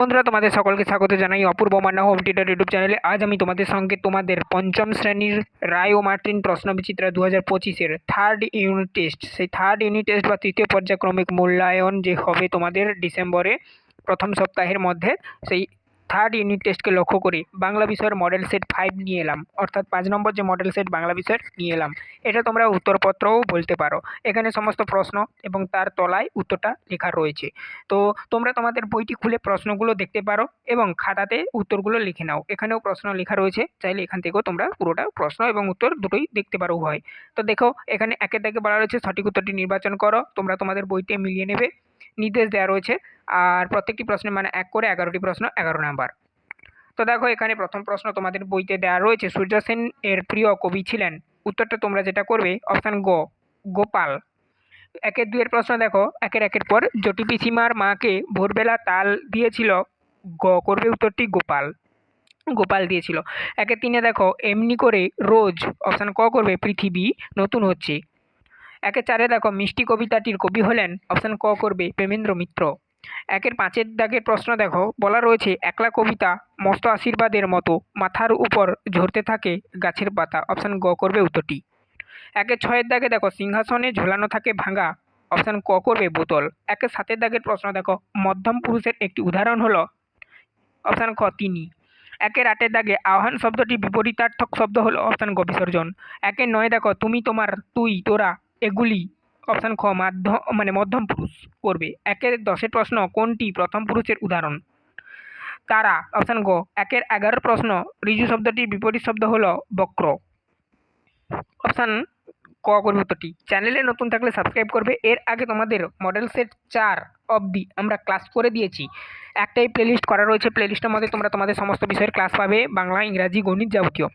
বন্ধুরা, তোমাদের সকলকে স্বাগত জানাই Apurba Manna home theatre YouTube চ্যানেলে। আজ আমি তোমাদের সঙ্গে তোমাদের পঞ্চম শ্রেণির রায় ও মার্টিন প্রশ্ন বিচিত্রা দু হাজার পঁচিশের থার্ড ইউনিট টেস্ট সেই থার্ড ইউনিট টেস্ট বা তৃতীয় পর্যায়ক্রমিক মূল্যায়ন যে হবে তোমাদের ডিসেম্বরে প্রথম সপ্তাহের মধ্যে, সেই থার্ড ইউনিট টেস্টকে লক্ষ্য করে বাংলা বিষয়ের মডেল সেট ফাইভ নিয়ে এলাম। অর্থাৎ পাঁচ নম্বর যে মডেল সেট বাংলা বিষয়ের নিয়ে এলাম। এটা তোমরা উত্তরপত্রও বলতে পারো। এখানে সমস্ত প্রশ্ন এবং তার তলায় উত্তরটা লেখা রয়েছে। তো তোমরা তোমাদের বইটি খুলে প্রশ্নগুলো দেখতে পারো এবং খাতাতে উত্তরগুলো লিখে নাও। এখানেও প্রশ্ন লেখা রয়েছে। চাইলে এখান থেকেও তোমরা পুরোটা প্রশ্ন এবং উত্তর দুটোই দেখতে পারো উভয়। তো দেখো, এখানে একের দাগে বলা রয়েছে। সঠিক উত্তরটি নির্বাচন করো। তোমরা তোমাদের বইতে মিলিয়ে নেবে। নির্দেশ দেওয়া রয়েছে। আর প্রত্যেকটি প্রশ্নের মানে এক করে এগারোটি প্রশ্ন, এগারো নাম্বার। তো দেখো, এখানে প্রথম প্রশ্ন তোমাদের বইতে দেওয়া রয়েছে, সূর্য সেন এর প্রিয় কবি ছিলেন। উত্তরটা তোমরা যেটা করবে, অপশান গ, গোপাল। একের দুয়ের প্রশ্ন দেখো, একের একের পর জটি পিসিমার মাকে ভোরবেলা তাল দিয়েছিল, গ করবে উত্তরটি গোপাল। গোপাল দিয়েছিল। একের তিনে দেখো, এমনি করে রোজ, অপশান ক করবে, পৃথিবী নতুন হচ্ছে। একের চারে দেখো মিষ্টি কবিতাটির কবি হলেন অপশান ক করবে প্রেমেন্দ্র মিত্র। একের পাঁচের দাগের প্রশ্ন দেখো, বলা রয়েছে, একলা কবিতা মস্ত আশীর্বাদের মতো, মাথার উপর ঝরতে থাকে গাছের পাতা। অপশান গ করবে উত্তরটি। একের ছয়ের দাগে দেখো, সিংহাসনে ঝোলানো থাকে ভাঙা। অপশান ক করবে বোতল। একের সাতের দাগের প্রশ্ন দেখো, মধ্যম পুরুষের একটি উদাহরণ হলো অপশান খ তিনি। একের আটের দাগে আহ্বান শব্দটি বিপরীতার্থক শব্দ হলো অপশান গ বিসর্জন। একের নয় দেখো, তুমি তোমার, তুই তোরা। এগুলি অপশান খ মাধ্যম মানে মধ্যম পুরুষ করবে। একের দশের প্রশ্ন, কোনটি প্রথম পুরুষের উদাহরণ? তারা অপশান গ, একের এগারো প্রশ্ন, ঋজু শব্দটির বিপরীত শব্দ হল বক্র। অপশান ক করবে উত্তরটি। চ্যানেলে নতুন থাকলে সাবস্ক্রাইব করবে। এর আগে তোমাদের মডেল সেট চার অবধি আমরা ক্লাস করে দিয়েছি। একটাই প্লেলিস্ট করা রয়েছে। প্লেলিস্টের মধ্যে তোমরা তোমাদের সমস্ত বিষয়ের ক্লাস পাবে। বাংলা, ইংরাজি, গণিত যাবতীয়।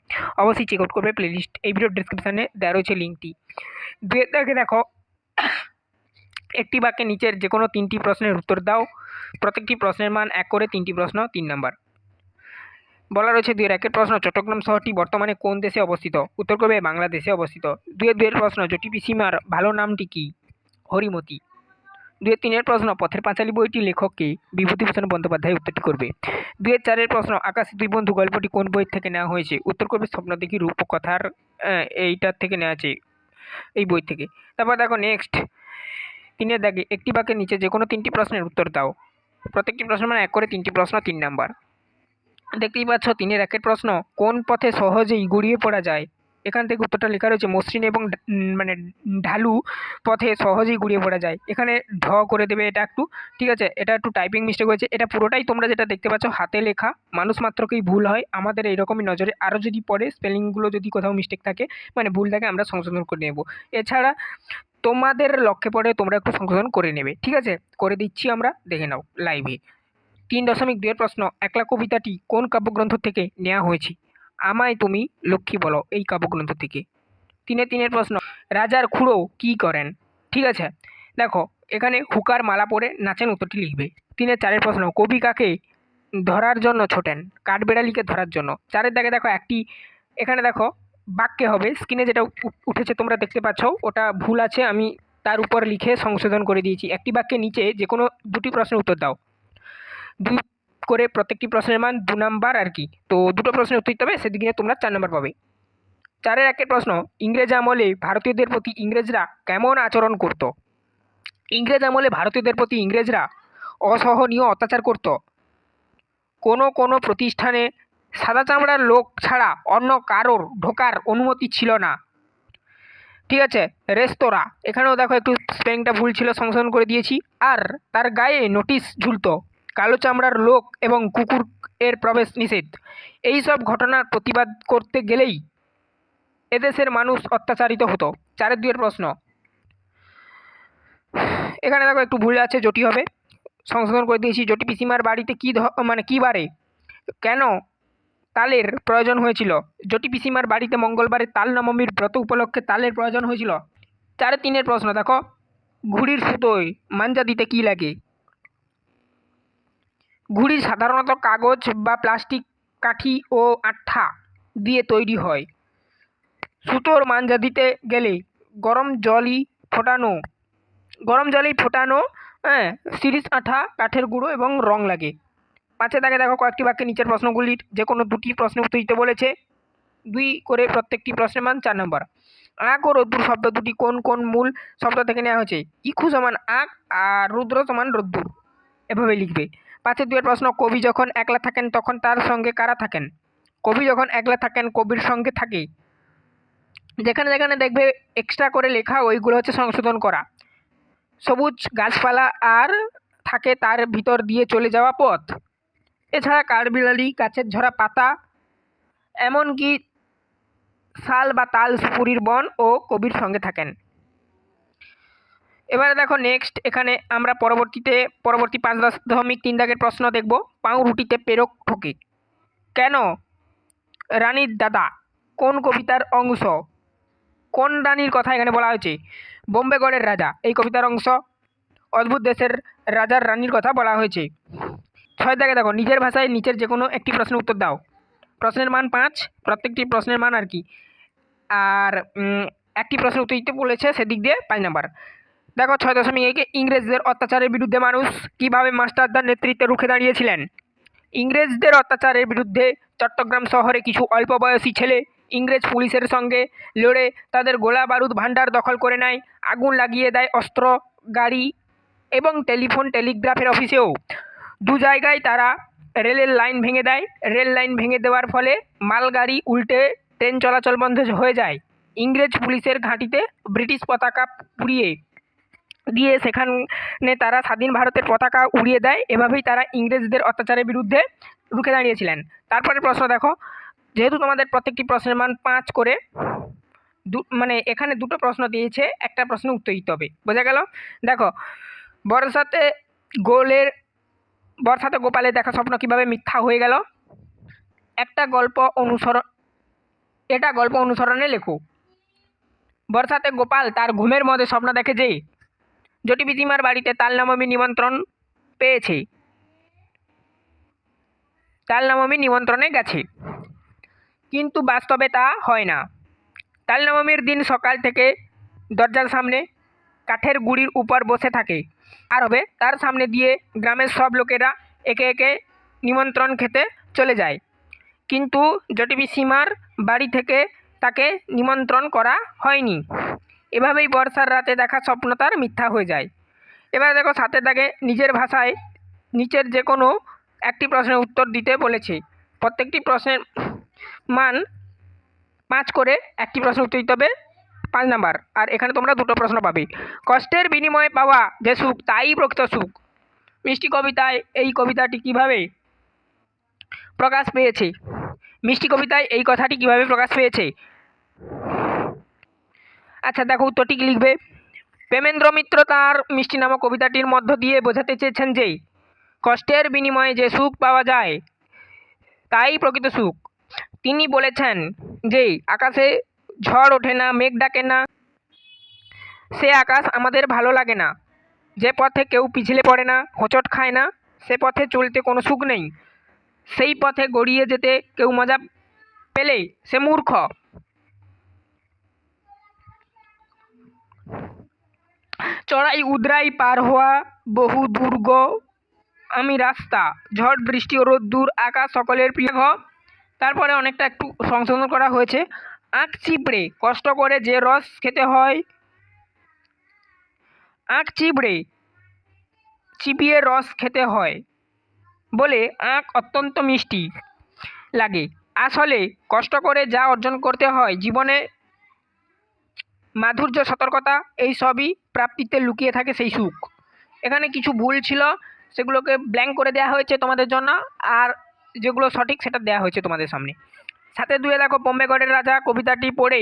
অবশ্যই চেক আউট করবে প্লেলিস্ট এই ভিডিও ডিসক্রিপশানে দেওয়া রয়েছে লিঙ্কটি দুয়ের দেখো একটি বাক্যে নিচের যে কোনো তিনটি প্রশ্নের উত্তর দাও। প্রত্যেকটি প্রশ্নের মান এক করে তিনটি প্রশ্ন, তিন নাম্বার। বলা রয়েছে দুয়ের একের প্রশ্ন চট্টগ্রাম শহরটি বর্তমানে কোন দেশে অবস্থিত? উত্তর করবে বাংলাদেশে অবস্থিত। দুয়ের দুয়ের প্রশ্ন জটি পিসিমার ভালো নামটি কি? হরিমতি। দুয়ের তিনের প্রশ্ন, পথের পাঁচালী বইটি লেখককে বিভূতিভূষণ বন্দ্যোপাধ্যায় উত্তরটি করবে। দুয়ের চারের প্রশ্ন, আকাশে দুই বন্ধু গল্পটি কোন বই থেকে নেওয়া হয়েছে? উত্তর করবে স্বপ্নদিঘি রূপকথার এইটার থেকে নেওয়া আছে, এই বই থেকে। তারপর দেখো নেক্সট তিনের দাগে, একটি বাক্যের নিচে যে কোনো তিনটি প্রশ্নের উত্তর দাও। প্রত্যেকটি প্রশ্ন মানে এক করে তিনটি প্রশ্ন, তিন নাম্বার। দেখতেই পাচ্ছ, তিনের একের প্রশ্ন, কোন পথে সহজেই গড়িয়ে পড়া যায়? এখান থেকে উত্তরটা লেখা রয়েছে, মসৃণ এবং মানে ঢালু পথে সহজেই গুড়িয়ে পড়া যায়। এখানে ঢ করে দেবে এটা একটু, ঠিক আছে? এটা একটু টাইপিং মিস্টেক হয়েছে। এটা পুরোটাই তোমরা যেটা দেখতে পাচ্ছ হাতে লেখা, মানুষ মাত্রকেই ভুল হয়। আমাদের এইরকমই নজরে আরও যদি পড়ে স্পেলিংগুলো যদি কোথাও মিস্টেক থাকে মানে ভুল থাকে আমরা সংশোধন করে নেব। এছাড়া তোমাদের লক্ষ্যে পড়ে তোমরা একটু সংশোধন করে নেবে, ঠিক আছে? করে দিচ্ছি আমরা, দেখে নাও লাইভে তিন দশমিক দুয়ের প্রশ্ন, একলা কবিতাটি কোন কাব্যগ্রন্থ থেকে নেওয়া হয়েছে? আমায় তুমি লক্ষ্মী বলো এই কাব্যগ্রন্থ থেকে তিনে তিনের প্রশ্ন, রাজার খুঁড়ো কী করেন? ঠিক আছে, দেখো, এখানে হুকার মালা পরে নাচেন উত্তরটি লিখবে। তিনের চারের প্রশ্ন, কবি কাকে ধরার জন্য ছোটেন? কাঠবেড়ালিকে ধরার জন্য। চারের দাগে দেখো একটি, এখানে দেখো, বাক্যে হবে, স্ক্রিনে যেটা উঠেছে তোমরা দেখতে পাচ্ছ, ওটা ভুল আছে, আমি তার উপর লিখে সংশোধন করে দিয়েছি। একটি বাক্যের নিচে যে কোনো দুটি প্রশ্নের উত্তর দাও। দুই করে প্রত্যেকটি প্রশ্নের মান দু নাম্বার আর কি। তো দুটো প্রশ্নের উত্তর হবে, সেদিকে তোমরা চার নাম্বার পাবে। চারের একের প্রশ্ন, ইংরেজ আমলে ভারতীয়দের প্রতি ইংরেজরা কেমন আচরণ করত? ইংরেজ আমলে ভারতীয়দের প্রতি ইংরেজরা অসহনীয় অত্যাচার করত। কোনো কোনো প্রতিষ্ঠানে সাদা চামড়ার লোক ছাড়া অন্য কারোর ঢোকার অনুমতি ছিল না। ঠিক আছে, রেস্তোরাঁ, এখানেও দেখো একটু স্পেলিংটা ভুল ছিল, সংশোধন করে দিয়েছি। আর তার গায়ে নোটিশ ঝুলতো। কালো চামড়ার লোক এবং কুকুর এর প্রবেশ নিষেধ। এই সব ঘটনার প্রতিবাদ করতে গেলেই এদেশের মানুষ অত্যাচারিত হতো। চারের দুয়ের প্রশ্ন। এখানে দেখো একটু ভুল আছে জটি হবে। সংশোধন করে দিয়েছি, জটি পিসিমার বাড়িতে কী মানে কী বারে? কেন তালের প্রয়োজন হয়েছিল? জটি পিসিমার বাড়িতে মঙ্গলবারে তাল নবমীর ব্রত উপলক্ষে তালের প্রয়োজন হয়েছিল? চারে তিনের প্রশ্ন, দেখো। ঘুড়ির সুতোয় মাঞ্জা দিতে কী লাগে? ঘুড়ি সাধারণত কাগজ বা প্লাস্টিক, কাঠি ও আঠা দিয়ে তৈরি হয়। সুতোর মাঞ্জা দিতে গেলে গরম জলই ফোটানো, গরম জলেই ফোটানো হ্যাঁ সিরিজ আঠা, কাঠের গুঁড়ো এবং রং লাগে। পাঁচে দাগে দেখো কয়েকটি বাক্যে নিচের প্রশ্নগুলির যে কোনো দুটি প্রশ্ন উত্তর দিতে বলেছে। দুই করে প্রত্যেকটি প্রশ্নের মান চার নম্বর। আঁক ও রোদ্দুর শব্দ দুটি কোন কোন মূল শব্দ থেকে নেওয়া হয়েছে? ইখু সমান আঁক আর রুদ্র সমান রোদ্দুর। এভাবে লিখবে। পাঁচের দুয়ের প্রশ্ন, কবি যখন একলা থাকেন তখন তার সঙ্গে কারা থাকেন? কবি যখন একলা থাকেন, কবির সঙ্গে থাকে। যেখানে যেখানে দেখবে এক্সট্রা করে লেখা, ওইগুলো হচ্ছে সংশোধন করা। সবুজ গাছপালা আর থাকে তার ভিতর দিয়ে চলে যাওয়া পথ। এছাড়া কাঠবিড়ালি, গাছের ঝরা পাতা, এমনকি শাল বা তাল সুপুরির বন ও কবির সঙ্গে থাকেন। এবারে দেখো নেক্সট এখানে আমরা পরবর্তীতে, পরবর্তী পাঁচ দশমিক তিন দাগের প্রশ্ন দেখব। পাউরুটিতে পেরক ঠোকে কেন? রানীর দাদা, কোন কবিতার অংশ? কোন রানীর কথা এখানে বলা হয়েছে? বোম্বেগড়ের রাজা, এই কবিতার অংশ। অদ্ভুত দেশের রাজার রানীর কথা বলা হয়েছে। ছয় দাগে দেখো, নিজের ভাষায় নিচের যে কোনো একটি প্রশ্নের উত্তর দাও। প্রশ্নের মান পাঁচ, প্রত্যেকটি প্রশ্নের মান আর কি? আর একটি প্রশ্ন উত্তর দিতে বলেছে সেদিক দিয়ে পাঁচ নাম্বার। দেখো ছয় দশমিক একে ইংরেজদের অত্যাচারের বিরুদ্ধে মানুষ কীভাবে মাস্টারদার নেতৃত্বে রুখে দাঁড়িয়েছিলেন? ইংরেজদের অত্যাচারের বিরুদ্ধে চট্টগ্রাম শহরে কিছু অল্প বয়সী ছেলে ইংরেজ পুলিশের সঙ্গে লড়ে তাদের গোলা বারুদ ভাণ্ডার দখল করে নেয়, আগুন লাগিয়ে দেয় অস্ত্র, গাড়ি এবং টেলিফোন, টেলিগ্রাফের অফিসেও। দু জায়গায় তারা রেলের লাইন ভেঙে দেয়। রেল লাইন ভেঙে দেওয়ার ফলে মালগাড়ি উল্টে ট্রেন চলাচল বন্ধ হয়ে যায়। ইংরেজ পুলিশের ঘাঁটিতে ব্রিটিশ পতাকা পুড়িয়ে দিয়ে সেখানে তারা স্বাধীন ভারতের পতাকা উড়িয়ে দেয়। এভাবেই তারা ইংরেজদের অত্যাচারের বিরুদ্ধে রুখে দাঁড়িয়েছিলেন। তারপরে প্রশ্ন দেখো, যেহেতু তোমাদের প্রত্যেকটি প্রশ্নের মান পাঁচ করে, দু মানে এখানে দুটো প্রশ্ন দিয়েছে, একটা প্রশ্ন উত্তর দিতে হবে। বোঝা গেল? দেখো, বর্ষাতে গোলের, বর্ষাতে গোপালের দেখা স্বপ্ন কীভাবে মিথ্যা হয়ে গেল? একটা গল্প অনুসরণ, এটা গল্প অনুসরণে লেখো। বর্ষাতে গোপাল তার ঘুমের মধ্যে স্বপ্ন দেখে যে জটি পিসিমার বাড়িতে তালনামী নিমন্ত্রণ পেয়েছে। তালনামী নিমন্ত্রণে গেছে। কিন্তু বাস্তবে তা হয় না। তালনবমীর দিন সকাল থেকে দরজার সামনে কাঠের গুড়ির উপর বসে থাকে। আর হবে, তার সামনে দিয়ে গ্রামের সব লোকেরা একে একে নিমন্ত্রণ খেতে চলে যায়। কিন্তু জটিপি সীমার বাড়ি থেকে তাকে নিমন্ত্রণ করা হয়নি। এভাবেই বর্ষার রাতে দেখা স্বপ্ন তার মিথ্যা হয়ে যায়। এবার দেখো সাথে তাকে নিজের ভাষায় নিচের যে কোনো একটি প্রশ্নের উত্তর দিতে বলেছে। প্রত্যেকটি প্রশ্নের মান পাঁচ করে একটি প্রশ্ন উত্তর দিতে হবে পাঁচ নাম্বার। আর এখানে তোমরা দুটো প্রশ্ন পাবে। কষ্টের বিনিময়ে পাওয়া যে সুখ, তাই প্রকৃত সুখ। মিষ্টি কবিতায় এই কবিতাটি কীভাবে প্রকাশ পেয়েছে? মিষ্টি কবিতায় এই কথাটি কীভাবে প্রকাশ পেয়েছে? আচ্ছা দেখো উত্তরটি লিখবে? প্রেমেন্দ্র মিত্র তাঁর মিষ্টি নামক কবিতাটির মধ্য দিয়ে বোঝাতে চেয়েছেন যে, কষ্টের বিনিময়ে যে সুখ পাওয়া যায়, তাই প্রকৃত সুখ। তিনি বলেছেন যে, আকাশে ঝড় ওঠে না, মেঘ ডাকে না, সে আকাশ আমাদের ভালো লাগে না। যে পথে কেউ পিছলে পড়ে না, হোঁচট খায় না, সে পথে চলতে কোনো সুখ নেই। সেই পথে গড়িয়ে যেতে কেউ মজা পেলে সে মূর্খ। চড়াই উদরাই পার হওয়া বহু দুর্গ। আমি রাস্তা, ঝড়, বৃষ্টি ও রোদ্দুর, আকাশ সকলের প্রিয়। ঘ তারপরে অনেকটা একটু সংশোধন করা হয়েছে। আঁক চিপড়ে, কষ্ট করে যে রস খেতে হয় আঁক চিপড়ে চিবিয়ে রস খেতে হয় বলে আঁক অত্যন্ত মিষ্টি লাগে। আসলে কষ্ট করে যা অর্জন করতে হয়, জীবনে মাধুর্য, সতর্কতা, এই সবই প্রাপ্তিতে লুকিয়ে থাকে সেই সুখ। এখানে কিছু ভুল ছিল, সেগুলোকে ব্ল্যাঙ্ক করে দেওয়া হয়েছে তোমাদের জন্য, আর যেগুলো সঠিক সেটা দেওয়া হয়েছে তোমাদের সামনে। সাথে দুয়ে দেখো বোম্বেগড়ের রাজা কবিতাটি পড়ে,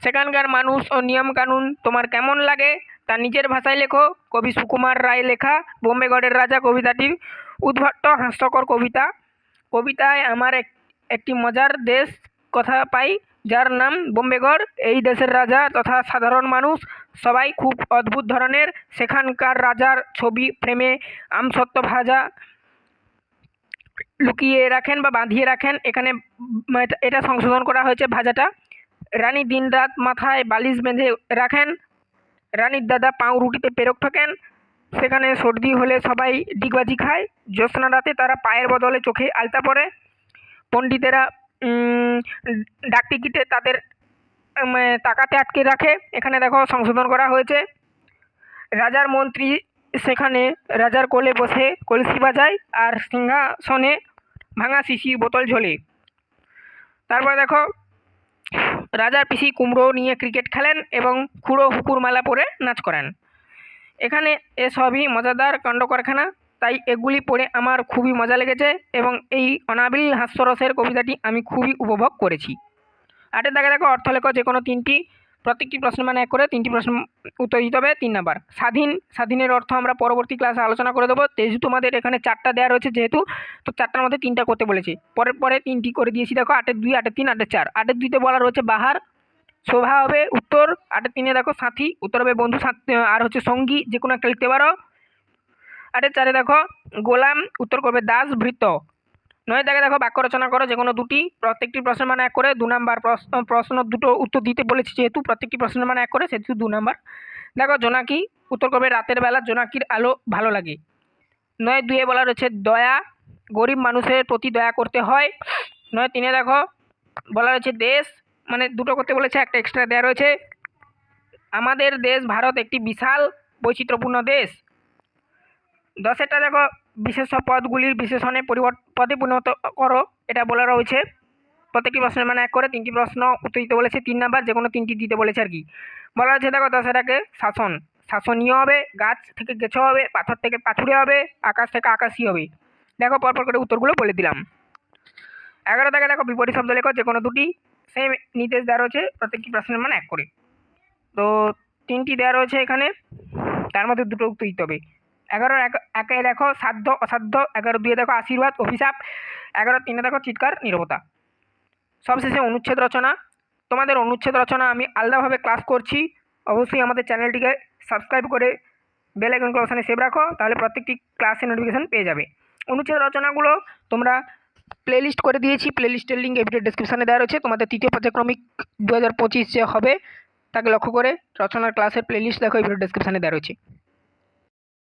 সেখানকার মানুষ ও নিয়মকানুন তোমার কেমন লাগে? তা নিজের ভাষায় লেখো। কবি সুকুমার রায় লেখা বোম্বেগড়ের রাজা কবিতাটির উদ্ভট্ট, হাস্যকর কবিতা। কবিতায় আমার এক, একটি মজার দেশ কথা পাই, যার নাম বোম্বেগড় এই দেশের রাজা তথা সাধারণ মানুষ সবাই খুব অদ্ভুত ধরনের সেখানকার রাজার ছবি ফ্রেমে আমসত্ত্ব ভাজা লুকিয়ে রাখেন বা বাঁধিয়ে রাখেন। এখানে এটা- সংশোধন করা হয়েছে ভাজাটা। রানী দিনরাত মাথায় বালিশ বেঁধে রাখেন। রানীর দাদা পাউরুটিতে পেরক ঠোকেন। সেখানে সর্দি হলে সবাই ডিগবাজি খায়। জ্যোৎস্না রাতে তারা পায়ের বদলে চোখে আলতা পরে। পণ্ডিতেরা ডাকটিকিটে তাদের টাকাতে আটকে রাখে। এখানে দেখো সংশোধন করা হয়েছে। রাজার মন্ত্রী সেখানে রাজার কোলে বসে কলসি বাজায় আর সিংহাসনে ভাঙা শিশি বোতল ঝোলে। তারপরে দেখো, রাজার পিসি কুমড়ো নিয়ে ক্রিকেট খেলেন এবং খুঁড়ো হুকুর মালা পরে নাচ করেন। এখানে এসবই মজাদার কাণ্ড কারখানা তাই এগুলি পড়ে আমার খুবই মজা লেগেছে এবং এই অনাবিল হাস্যরসের কবিতাটি আমি খুবই উপভোগ করেছি। আটের দাগে দেখো, অর্থ লেখ যে কোনো তিনটি, প্রত্যেকটি প্রশ্ন মানে এক করে তিনটি প্রশ্ন উত্তর দিতে হবে, তিন নাম্বার। স্বাধীন, স্বাধীনের অর্থ আমরা পরবর্তী ক্লাসে আলোচনা করে দেবো। যেহেতু তোমাদের এখানে চারটা দেওয়া রয়েছে যেহেতু, তো চারটার মধ্যে তিনটা করতে বলেছি। পরের পরে তিনটি করে দিয়েছি, দেখো আটের দুই আটের তিন আটের চার। আটের দুইতে বলা রয়েছে বাহার, শোভা হবে উত্তর আটের তিনে দেখো সাথী, উত্তর হবে বন্ধু আর হচ্ছে সঙ্গী, যে কোনো একটা লিখতে পারো। আটের চারে দেখো, গোলাম, উত্তর করবে দাস, ভৃত্য। নয় দাগে দেখো, বাক্য রচনা করো যে কোনো দুটি, প্রত্যেকটি প্রশ্নের মানে এক করে। দু নাম্বার প্রশ্ন প্রশ্ন দুটো উত্তর দিতে বলেছি যেহেতু, প্রত্যেকটি প্রশ্নের মানে এক করে, সেহেতু দু নাম্বার। দেখো, জোনাকি, উত্তর করবে রাতের বেলা। জোনাকির আলো ভালো লাগে। নয়, দুয়ে বলা রয়েছে, দয়া, গরিব মানুষের প্রতি দয়া করতে হয়। নয়, তিনে দেখো, বলা রয়েছে, দেশ মানে দুটো করতে বলেছে, একটা এক্সট্রা দেওয়া রয়েছে। আমাদের দেশ, ভারত একটি বিশাল বৈচিত্র্যপূর্ণ দেশ। দশেরটা দেখো বিশেষ পদগুলির বিশেষণে পরিবর্ত, পদে পরিণত করো, এটা বলা রয়েছে। প্রত্যেকটি প্রশ্নের মানে এক করে তিনটি প্রশ্ন উত্তর দিতে বলেছে তিন নাম্বার যে কোনো তিনটি দিতে বলেছে আর কি। বলা হচ্ছে দেখো দশেরাকে শাসন। শাসনীয় হবে, গাছ থেকে গেছো হবে, পাথর থেকে পাথুরে হবে, আকাশ থেকে আকাশী হবে। দেখো, পরপর করে উত্তরগুলো বলে দিলাম। এগারো থেকে দেখো, বিপরীত শব্দ লেখো যে কোনো দুটি। সেম নির্দেশ দেওয়া রয়েছে, প্রত্যেকটি প্রশ্নের মানে এক করে। তো তিনটি দেওয়া রয়েছে এখানে, তার মধ্যে দুটো উত্তর দিতে হবে। এগারো এক দেখো সাধ্য, অসাধ্য। এগারো দুয়ে দেখো আশীর্বাদ, অভিশাপ। এগারো তিনে দেখো চিৎকার, নিরবতা। সবশেষে অনুচ্ছেদ রচনা। তোমাদের অনুচ্ছেদ রচনা আমি আলাদাভাবে ক্লাস করছি। অবশ্যই আমাদের চ্যানেলটিকে সাবস্ক্রাইব করে বেল আইকন অপশানে সেভ রাখো, তাহলে প্রত্যেকটি ক্লাসের নোটিফিকেশান পেয়ে যাবে। অনুচ্ছেদ রচনাগুলো তোমরা প্লেলিস্ট করে দিয়েছি। প্লেলিস্টের লিঙ্ক এই ভিডিও ডিসক্রিপশানে দেওয়া রয়েছে। তোমাদের তৃতীয় পর্যায়ক্রমিক দু হাজার পঁচিশ যে হবে, তাকে লক্ষ্য করে রচনার ক্লাসের প্লেলিস্ট দেখো, এই ভিডিও ডিসক্রিপশানে দেওয়া রয়েছে।